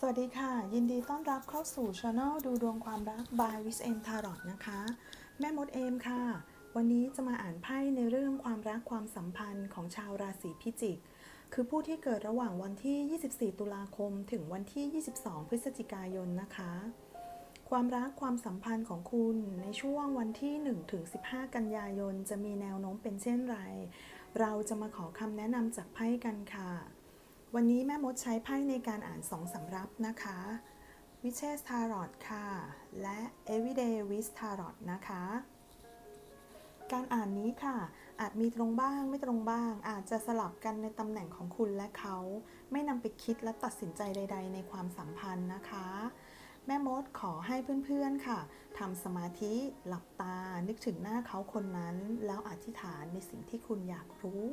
สวัสดีค่ะ ยินดีต้อนรับเข้าสู่ช anel ดูดวงความรัก by w i s m Tarot นะคะ แม่มดเอมค่ะ วันนี้จะมาอ่านไพ่ในเรื่องความรักความสัมพันธ์ของชาวราศีพิจิก คือผู้ที่เกิดระหว่างวันที่ 24 ตุลาคม ถึงวันที่ 22 พฤศจิกายนนะคะ ความรักความสัมพันธ์ของคุณในช่วงวันที่1ถึง15 กันยายน จะมีแนวโน้มเป็นเช่นไร เราจะมาขอคำแนะนำจากไพ่กันค่ะ วันนี้แม่มดใช้ไพ่ในการอ่านสองสำรับนะคะวิเชสทารอ t ค่ะ และ Everyday with Tarot นะคะ การอ่านนี้ค่ะ อาจมีตรงบ้างไม่ตรงบ้าง อาจจะสลับกันในตำแหน่งของคุณและเขา ไม่นำไปคิดและตัดสินใจใด ๆ ในความสัมพันธ์นะคะ แม่มดขอให้เพื่อนๆค่ะทำสมาธิหลับตา นึกถึงหน้าเขาคนนั้น แล้วอธิษฐานในสิ่งที่คุณอยากรู้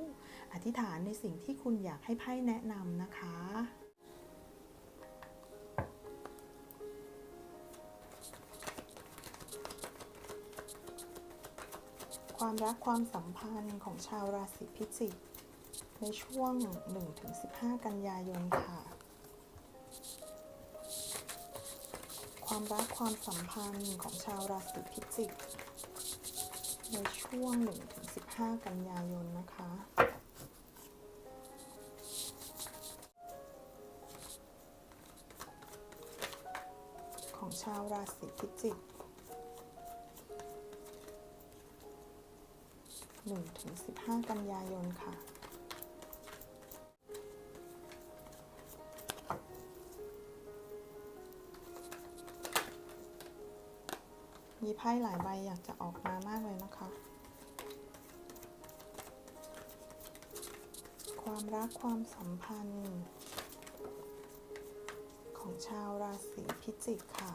อธิษฐานในสิ่งที่คุณอยากให้ไพ่แนะนำนะคะความรักความสัมพันธ์ของชาวราศีพิจิกในช่วง 1-15 กันยายนค่ะ ความรักความสัมพันธ์ของชาวราศีพิจิก ในช่วง 1-15 กันยายนนะคะ ของชาวราศีพิจิก1-15 กันยายนค่ะ พ่หลายใบอยากจะออกมามากเลยนะคะ ความรักความสัมพันธ์ ของชาวราศีพิจิกค่ะ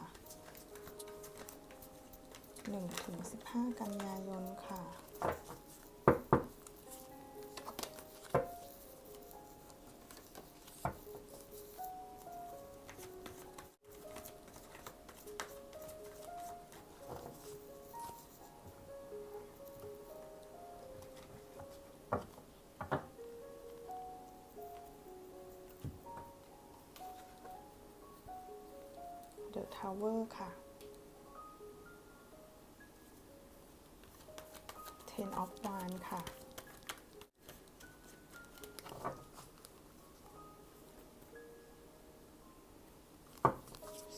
1-15 กันยายนค่ะ The Tower ค่ะ Ten of Wands ค่ะ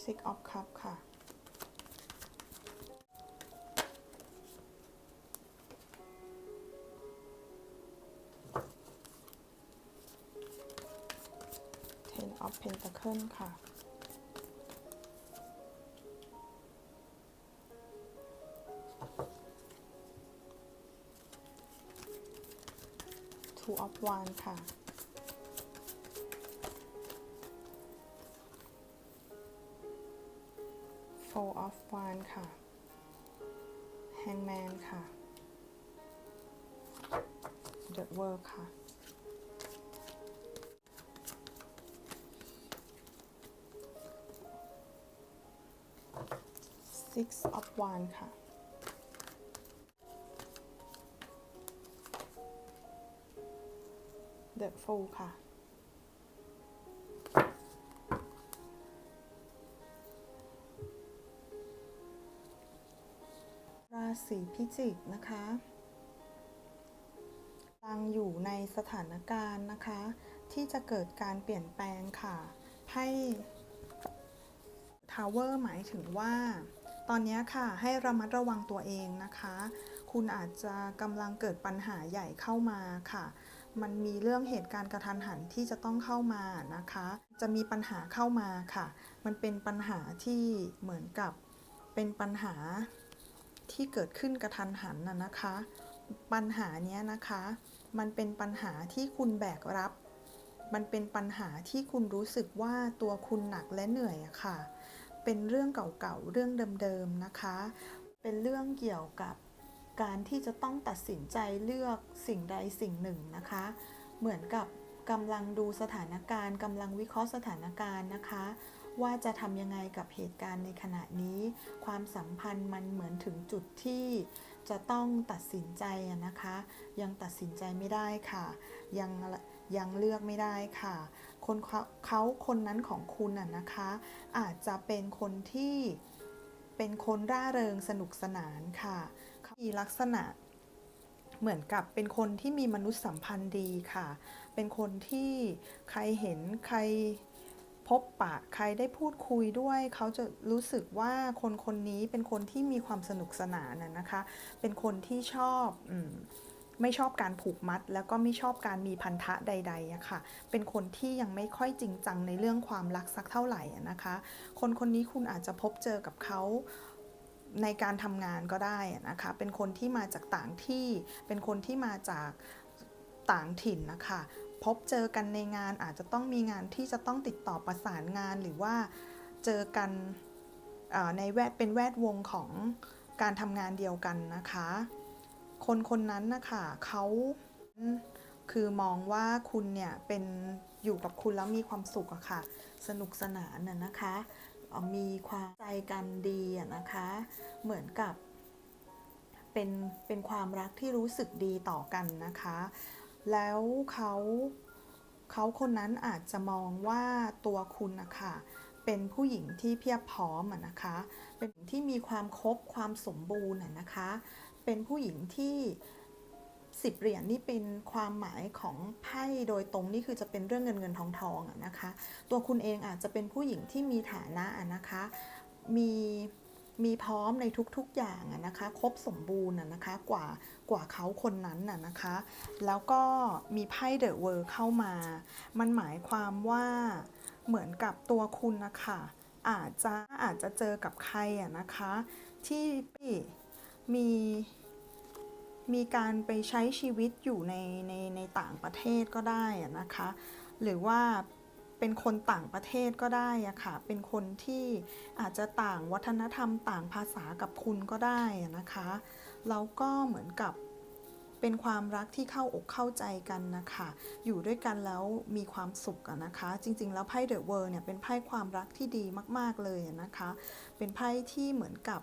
Six of Cups ค่ะ Ten of Pentacles ค่ะ of Wands ค่ะ Four of Wands ค่ะ Hangman ค่ะ The World ค่ะ Six of Wands ค่ะ The Fool ค่ะ ราศีพิจิกนะคะกำลังอยู่ในสถานการณ์นะคะ ที่จะเกิดการเปลี่ยนแปลงค่ะไพ่ทาวเวอร์หมายถึงว่า ตอนนี้ค่ะให้ระมัดระวังตัวเองนะคะ คุณอาจจะกำลังเกิดปัญหาใหญ่เข้ามาค่ะ มันมีเรื่องเหตุการณ์กระทันหันที่จะต้องเข้ามานะคะ จะมีปัญหาเข้ามาค่ะ มันเป็นปัญหาที่เหมือนกับเป็นปัญหาที่เกิดขึ้นกระทันหันน่ะนะคะ ปัญหานี้นะคะ มันเป็นปัญหาที่คุณแบกรับ มันเป็นปัญหาที่คุณรู้สึกว่าตัวคุณหนักและเหนื่อยอะค่ะ เป็นเรื่องเก่าๆ เรื่องเดิมๆ นะคะ เป็นเรื่องเกี่ยวกับ การที่จะต้องตัดสินใจเลือกสิ่งใดสิ่งหนึ่งนะคะ เหมือนกับกำลังดูสถานการณ์กำลังวิเคราะห์สถานการณ์นะคะ ว่าจะทำยังไงกับเหตุการณ์ในขณะนี้ ความสัมพันธ์มันเหมือนถึงจุดที่จะต้องตัดสินใจนะคะ ยังตัดสินใจไม่ได้ค่ะ ยังยังเลือกไม่ได้ค่ะ คนเขาคนนั้นของคุณน่ะนะคะ อาจจะเป็นคนที่เป็นคนร่าเริงสนุกสนานค่ะ มีลักษณะเหมือนกับเป็นคนที่มีมนุษยสัมพันธ์ดีค่ะ เป็นคนที่ใครเห็นใครพบปะใครได้พูดคุยด้วย เขาจะรู้สึกว่าคนคนนี้เป็นคนที่มีความสนุกสนานนะนะคะ เป็นคนที่ชอบอมไม่ชอบการผูกมัด แล้วก็ไม่ชอบการมีพันธะใดๆอะค่ะ เป็นคนที่ยังไม่ค่อยจริงจังในเรื่องความรักสักเท่าไหร่นะคะ คนคนนี้คุณอาจจะพบเจอกับเขา ในการทำงานก็ได้นะคะ เป็นคนที่มาจากต่างที่ เป็นคนที่มาจากต่างถิ่นนะคะ พบเจอกันในงานอาจจะต้องมีงานที่จะต้องติดต่อประสานงานหรือว่าเจอกันในแวดเป็นแวดวงของการทำงานเดียวกันนะคะ คนคนนั้นนะคะเขาคือมองว่าคุณเนี่ยเป็นอยู่กับคุณแล้วมีความสุขอะค่ะ สนุกสนานน่ะนะคะ มีความใจกันดีนะคะ เหมือนกับเป็นเป็นความรักที่รู้สึกดีต่อกันนะคะ แล้วเขาเขาคนนั้นอาจจะมองว่าตัวคุณนะคะเป็นผู้หญิงที่เพียบพร้อมนะคะ เป็นที่มีความครบความสมบูรณ์นะคะ เป็นผู้หญิงที่ สิบเหรียญนี่เป็นความหมายของไพ่โดยตรงนี่คือจะเป็นเรื่องเงินเงินทองทองอะนะคะ ตัวคุณเองอาจจะเป็นผู้หญิงที่มีฐานะอะนะคะ มีมีพร้อมในทุกๆอย่างอะนะคะ ครบสมบูรณ์อะนะคะกว่ากว่าเขาคนนั้นน่ะนะคะ แล้วก็มีไพ่เดอะเวิร์เข้ามา มันหมายความว่าเหมือนกับตัวคุณนะคะอาจจะอาจจะเจอกับใครอะนะคะ ที่มี มีการไปใช้ชีวิตอยู่ในในในต่างประเทศก็ได้นะคะ หรือว่าเป็นคนต่างประเทศก็ได้อะค่ะ เป็นคนที่อาจจะต่างวัฒนธรรมต่างภาษากับคุณก็ได้นะคะ แล้วก็เหมือนกับเป็นความรักที่เข้าอกเข้าใจกันนะคะ อยู่ด้วยกันแล้วมีความสุขนะคะ จริง ๆ แล้วไพ่เดอะเวิร์เนี่ยเป็นไพ่ความรักที่ดีมาก ๆ เลยนะคะ เป็นไพ่ที่เหมือนกับ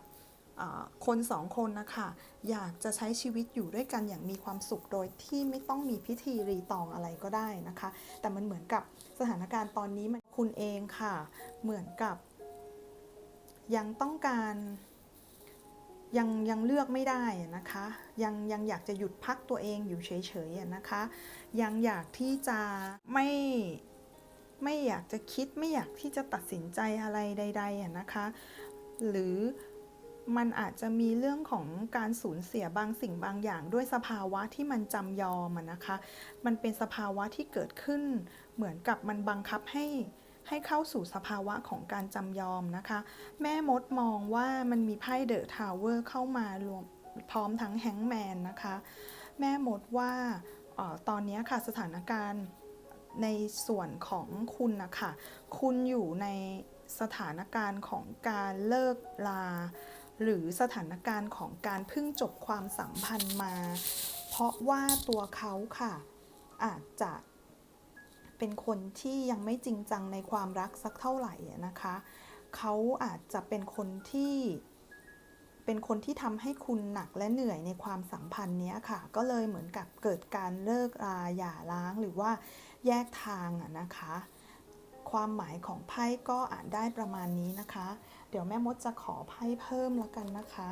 คนสองคนนะคะอยากจะใช้ชีวิตอยู่ด้วยกันอย่างมีความสุขโดยที่ไม่ต้องมีพิธีรีตองอะไรก็ได้นะคะ แต่มันเหมือนกับสถานการณ์ตอนนี้มันคุณเองค่ะ เหมือนกับ ยังต้องการยังยังเลือกไม่ได้นะคะ ยังยังอยากจะหยุดพักตัวเองอยู่เฉยๆนะคะ ยังอยากที่จะไม่ไม่อยากจะคิดไม่อยากที่จะตัดสินใจอะไรใดๆนะคะ หรือ มันอาจจะมีเรื่องของการสูญเสียบางสิ่งบางอย่าง ด้วยสภาวะที่มันจำยอมนะคะ มันเป็นสภาวะที่เกิดขึ้น เหมือนกับมันบังคับให้ให้เข้าสู่สภาวะของการจำยอมนะคะ แม่มดมองว่ามันมีไพ่เดอะทาวเวอร์เข้ามารวมพร้อมทั้งแฮงแมนนะคะ แม่มดว่าออตอนนี้ค่ะสถานการณ์ในส่วนของคุณนะคะ คุณอยู่ในสถานการณ์ของการเลิกลา หรือสถานการณ์ของการพิ่งจบความสัมพันธ์มา เพราะว่าตัวเขาค่ะ อาจจะเป็นคนที่ยังไม่จริงจังในความรักสักเท่าไหร่นะคะ เขาอาจจะเป็นคนที่เป็นคนที่ทำให้คุณหนักและเหนื่อยในความสัมพันธ์นี้ค่ะ ก็เลยเหมือนกับเกิดการเลิกราหย่าร้างหรือว่าแยกทางอะนะคะ ความหมายของไพ่ก็อ่านได้ประมาณนี้นะคะ เดี๋ยวแม่มดจะขอไพ่เพิ่มแล้วกันนะคะ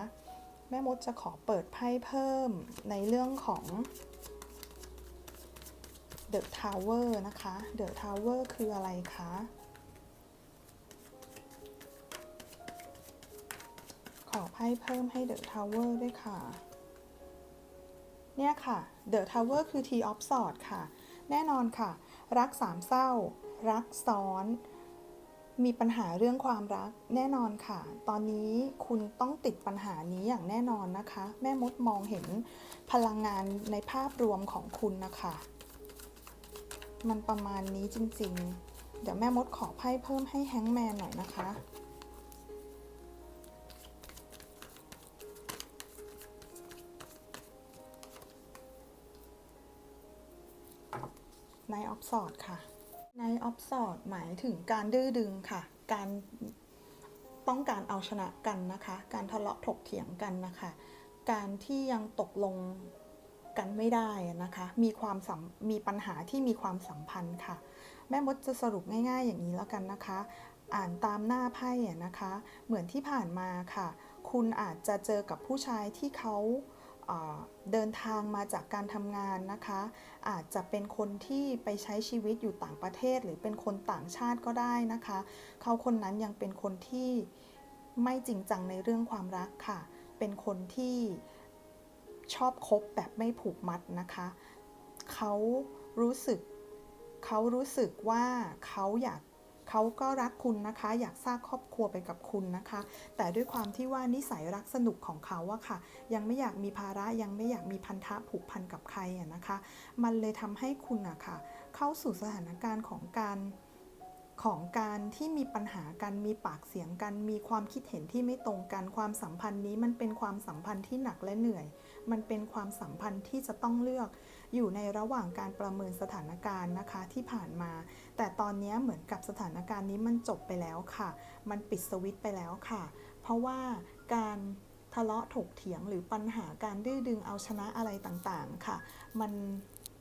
แม่มดจะขอเปิดไพ่เพิ่มในเรื่องของ The Tower นะคะ The Tower คืออะไรคะขอไพ่เพิ่มให้ The Tower ด้วยค่ะ เนี่ยค่ะ The Tower คือ T of Swords ค่ะ แน่นอนค่ะ รักสามเศร้า รักซ้อน มีปัญหาเรื่องความรักแน่นอนค่ะ ตอนนี้คุณต้องติดปัญหานี้อย่างแน่นอนนะคะ แม่มดมองเห็นพลังงานในภาพรวมของคุณนะคะ มันประมาณนี้จริงๆ เดี๋ยวแม่มดขอไพ่เพิ่มให้แฮงแมนหน่อยนะคะในออฟสอดค่ะ ในออฟสอดหมายถึงการดื้อดึงค่ะ การต้องการเอาชนะกันนะคะ การทะเลาะถกเถียงกันนะคะ การที่ยังตกลงกันไม่ได้นะคะ มีความสัมมีปัญหาที่มีความสัมพันธ์ค่ะ แม่มดจะสรุปง่าย ๆ อย่างนี้แล้วกันนะคะ อ่านตามหน้าไพ่นะคะ เหมือนที่ผ่านมาค่ะ คุณอาจจะเจอกับผู้ชายที่เขา เดินทางมาจากการทำงานนะคะ อาจจะเป็นคนที่ไปใช้ชีวิตอยู่ต่างประเทศ หรือเป็นคนต่างชาติก็ได้นะคะ เขาคนนั้นยังเป็นคนที่ไม่จริงจังในเรื่องความรักค่ะ เป็นคนที่ชอบคบแบบไม่ผูกมัดนะคะ เขารู้สึก เขารู้สึกว่าเขาอยาก เขาก็รักคุณนะคะ อยากสร้างครอบครัวไปกับคุณนะคะ แต่ด้วยความที่ว่านิสัยรักสนุกของเขาอะค่ะ ยังไม่อยากมีภาระยังไม่อยากมีพันธะผูกพันกับใครอะนะคะ มันเลยทำให้คุณอะค่ะ เข้าสู่สถานการณ์ของการ ของการที่มีปัญหากันมีปากเสียงกัน มีความคิดเห็นที่ไม่ตรงกันความสัมพันธ์นี้มันเป็นความสัมพันธ์ที่หนักและเหนื่อย มันเป็นความสัมพันธ์ที่จะต้องเลือก อยู่ในระหว่างการประเมินสถานการณ์นะคะที่ผ่านมา แต่ตอนนี้เหมือนกับสถานการณ์นี้มันจบไปแล้วค่ะ มันปิดสวิตไปแล้วค่ะ เพราะว่าการทะเลาะถกเถียงหรือปัญหาการดื้อดึงเอาชนะอะไรต่างๆค่ะ มัน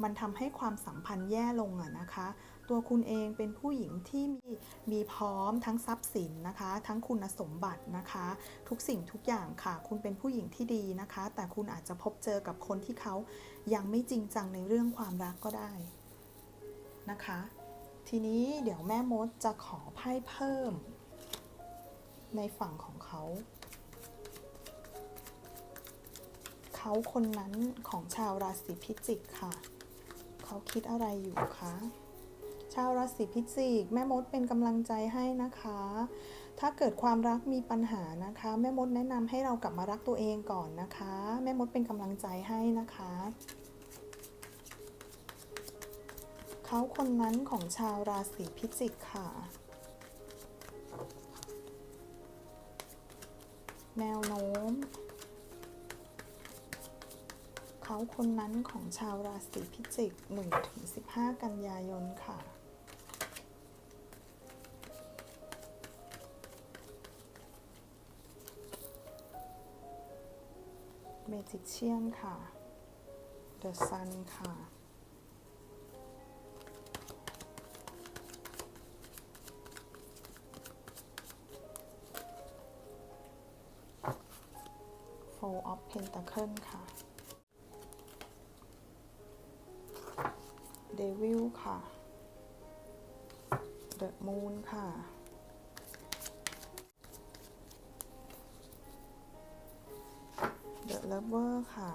มันทำให้ความสัมพันธ์แย่ลงอะนะคะ ตัวคุณเองเป็นผู้หญิงที่มีมีพร้อมทั้งทรัพย์สินนะคะ ทั้งคุณสมบัตินะคะ ทุกสิ่งทุกอย่างค่ะ คุณเป็นผู้หญิงที่ดีนะคะ แต่คุณอาจจะพบเจอกับคนที่เขายังไม่จริงจังในเรื่องความรักก็ได้นะคะ ทีนี้เดี๋ยวแม่มดจะขอไพ่เพิ่ม ในฝั่งของเขาเขาคนนั้นของชาวราศีพิจิกค่ะ เขาคิดอะไรอยู่คะ ชาวราศีพิจิก แม่มดเป็นกำลังใจให้นะคะ ถ้าเกิดความรักมีปัญหานะคะ แม่มดแนะนำให้เรากลับมารักตัวเองก่อนนะคะ แม่มดเป็นกำลังใจให้นะคะเขาคนนั้นของชาวราศีพิจิกค่ะ แนวโน้ม เขาคนนั้นของชาวราศีพิจิก1-15 กันยายนค่ะ เมจิเชียนค่ะเดอะซันค่ะ Four of Pentacle ค่ะเดวิลค่ะเดอะมูนค่ะ เลเวอร์ค่ะ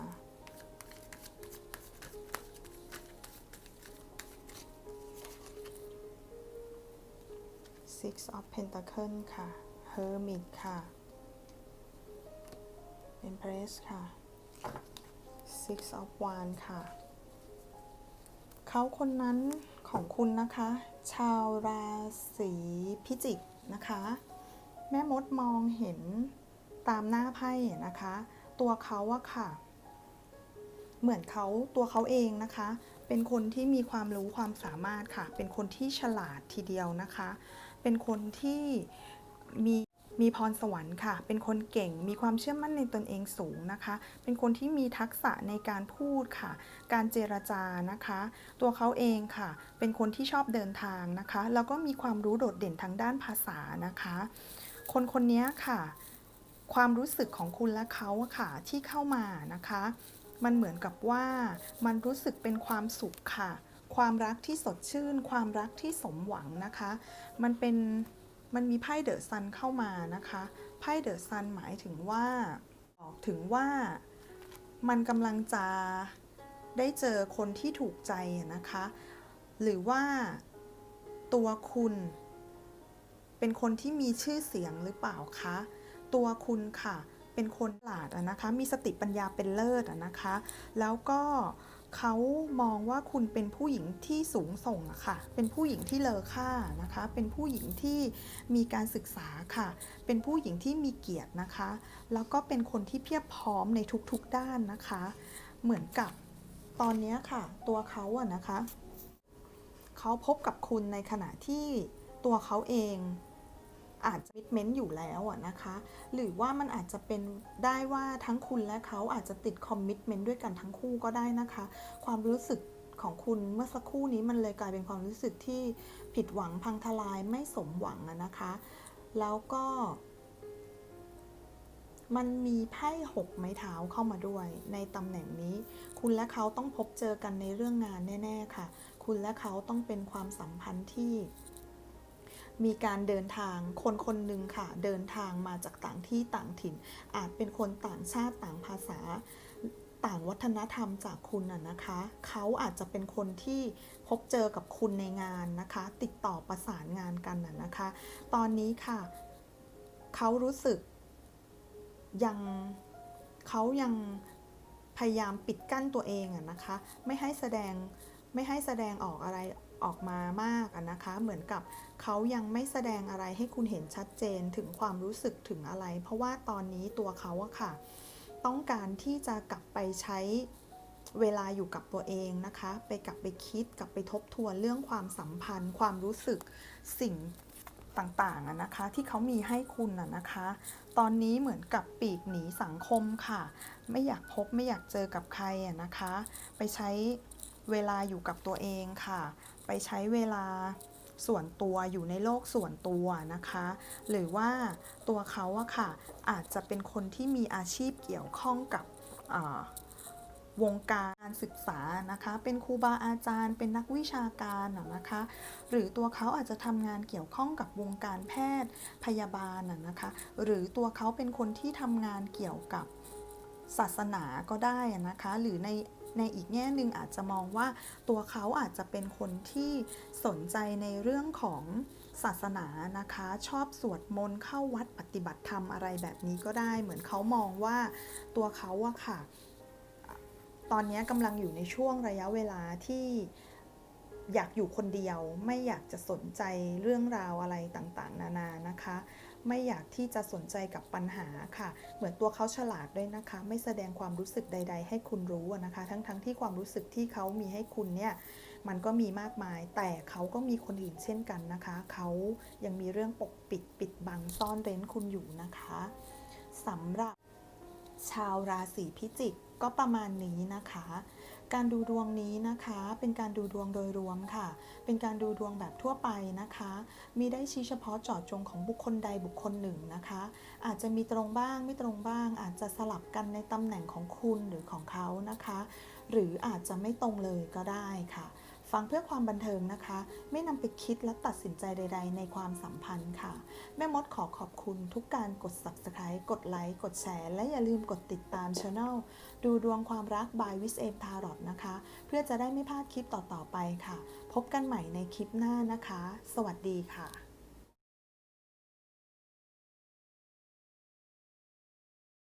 Six of Pentacle ค่ะ Hermit ค่ะ Empress ค่ะ Six of Wands ค่ะ เขาคนนั้นของคุณนะคะ ชาวราศีพิจิกนะคะ แม่มดมองเห็นตามหน้าไพ่นะคะ ตัวเขาอะค่ะ เหมือนเขาตัวเขาเองนะคะ เป็นคนที่มีความรู้ความสามารถค่ะ เป็นคนที่ฉลาดทีเดียวนะคะ เป็นคนที่มีมีพรสวรรค์ค่ะ เป็นคนเก่ง มีความเชื่อมั่นในตนเองสูงนะคะ เป็นคนที่มีทักษะในการพูดค่ะ การเจรจานะคะ ตัวเขาเองค่ะ เป็นคนที่ชอบเดินทางนะคะ แล้วก็มีความรู้โดดเด่นทางด้านภาษานะคะ คนคนนี้ค่ะ ความรู้สึกของคุณและเขาอะค่ะที่เข้ามานะคะ มันเหมือนกับว่ามันรู้สึกเป็นความสุขค่ะ ความรักที่สดชื่น ความรักที่สมหวังนะคะ มันเป็นมันมีไพ่เดอะซันเข้ามานะคะไพ่เดอะซันหมายถึงว่าบอกถึงว่ามันกำลังจะได้เจอคนที่ถูกใจนะคะ หรือว่าตัวคุณ เป็นคนที่มีชื่อเสียงหรือเปล่าคะ ตัวคุณค่ะ เป็นคนฉลาดนะคะ มีสติปัญญาเป็นเลิศนะคะ แล้วก็เขามองว่าคุณเป็นผู้หญิงที่สูงส่งอะค่ะ เป็นผู้หญิงที่เลอค่านะคะ เป็นผู้หญิงที่มีการศึกษาค่ะ เป็นผู้หญิงที่มีเกียรตินะคะ แล้วก็เป็นคนที่เพียบพร้อมในทุกๆด้านนะคะ เหมือนกับตอนนี้ค่ะ ตัวเขาอะนะคะ เขาพบกับคุณในขณะที่ตัวเขาเอง อาจจะมิดเมนต์อยู่แล้วนะคะ หรือว่ามันอาจจะเป็นได้ว่าทั้งคุณและเขาอาจจะติดคอมมิ t เมนต์ด้วยกันทั้งคู่ก็ได้นะคะ ความรู้สึกของคุณเมื่อสักครู่นี้มันเลยกลายเป็นความรู้สึกที่ผิดหวังพังทลายไม่สมหวังนะคะ แล้วก็ มันมีไพ่หกไม้เท้าเข้ามาด้วย ในตำแหน่งนี้ คุณและเขาต้องพบเจอกันในเรื่องงานแน่ ๆ ค่ะ คุณและเขาต้องเป็นความสัมพันธ์ที่ มีการเดินทางคนคนหนึ่งค่ะ เดินทางมาจากต่างที่ต่างถิ่น อาจเป็นคนต่างชาติต่างภาษาต่างวัฒนธรรมจากคุณน่ะนะคะ เขาอาจจะเป็นคนที่พบเจอกับคุณในงานนะคะ ติดต่อประสานงานกันน่ะนะคะ ตอนนี้ค่ะ เขารู้สึกยังเขายังพยายามปิดกั้นตัวเองอะนะคะ ไม่ให้แสดงไม่ให้แสดงออกอะไร ออกมามากนะคะ เหมือนกับเขายังไม่แสดงอะไรให้คุณเห็นชัดเจนถึงความรู้สึกถึงอะไร เพราะว่าตอนนี้ตัวเขาอะค่ะ ต้องการที่จะกลับไปใช้เวลาอยู่กับตัวเองนะคะ ไปกลับไปคิดกลับไปทบทวนเรื่องความสัมพันธ์ ความรู้สึกสิ่งต่างๆอะนะคะ ที่เขามีให้คุณอะนะคะ ตอนนี้เหมือนกับปีกหนีสังคมค่ะ ไม่อยากพบไม่อยากเจอกับใครอะนะคะ ไปใช้เวลาอยู่กับตัวเองค่ะ ไปใช้เวลาส่วนตัวอยู่ในโลกส่วนตัวนะคะ หรือว่าตัวเขาอะค่ะอาจจะเป็นคนที่มีอาชีพเกี่ยวข้องกับวงการศึกษานะคะ เป็นครูบาอาจารย์ เป็นนักวิชาการนะคะ หรือตัวเขาอาจจะทำงานเกี่ยวข้องกับวงการแพทย์พยาบาลนะคะ หรือตัวเขาเป็นคนที่ทำงานเกี่ยวกับศาสนาก็ได้นะคะ หรือใน ในอีกแง่หนึ่งอาจจะมองว่าตัวเขาอาจจะเป็นคนที่สนใจในเรื่องของศาสนานะคะ ชอบสวดมนต์เข้าวัดปฏิบัติธรรมอะไรแบบนี้ก็ได้ เหมือนเขามองว่าตัวเขาอะค่ะ ตอนนี้กำลังอยู่ในช่วงระยะเวลาที่อยากอยู่คนเดียวไม่อยากจะสนใจเรื่องราวอะไรต่างๆ นานานะคะ ไม่อยากที่จะสนใจกับปัญหาค่ะ เหมือนตัวเขาฉลาดด้วยนะคะ ไม่แสดงความรู้สึกใด ๆ ให้คุณรู้นะคะ ทั้งๆทที่ความรู้สึกที่เขามีให้คุณเนี่ยมันก็มีมากมาย แต่เขาก็มีคนอื่นเช่นกันนะคะ เขายังมีเรื่องปกปิดปิดบังซ่อนเร้นคุณอยู่นะคะสำหรับชาวราศีพิจิกก็ประมาณนี้นะคะ การดูดวงนี้นะคะ เป็นการดูดวงโดยรวมค่ะ เป็นการดูดวงแบบทั่วไปนะคะ มีได้ชี้เฉพาะเจาะจงของบุคคลใดบุคคลหนึ่งนะคะ อาจจะมีตรงบ้างไม่ตรงบ้าง อาจจะสลับกันในตำแหน่งของคุณหรือของเขานะคะ หรืออาจจะไม่ตรงเลยก็ได้ค่ะ ฟังเพื่อความบันเทิงนะคะ ไม่นำไปคิดและตัดสินใจใด ๆ ในความสัมพันธ์ค่ะ แม่มดขอขอบคุณทุกการกด subscribe กดไลค์ กดแชร์ และอย่าลืมกดติดตามช anel ดูดวงความรัก by w i s m Tarot นะคะ เพื่อจะได้ไม่พลาดคลิปต่อๆไปค่ะ พบกันใหม่ในคลิปหน้านะคะ สวัสดีค่ะ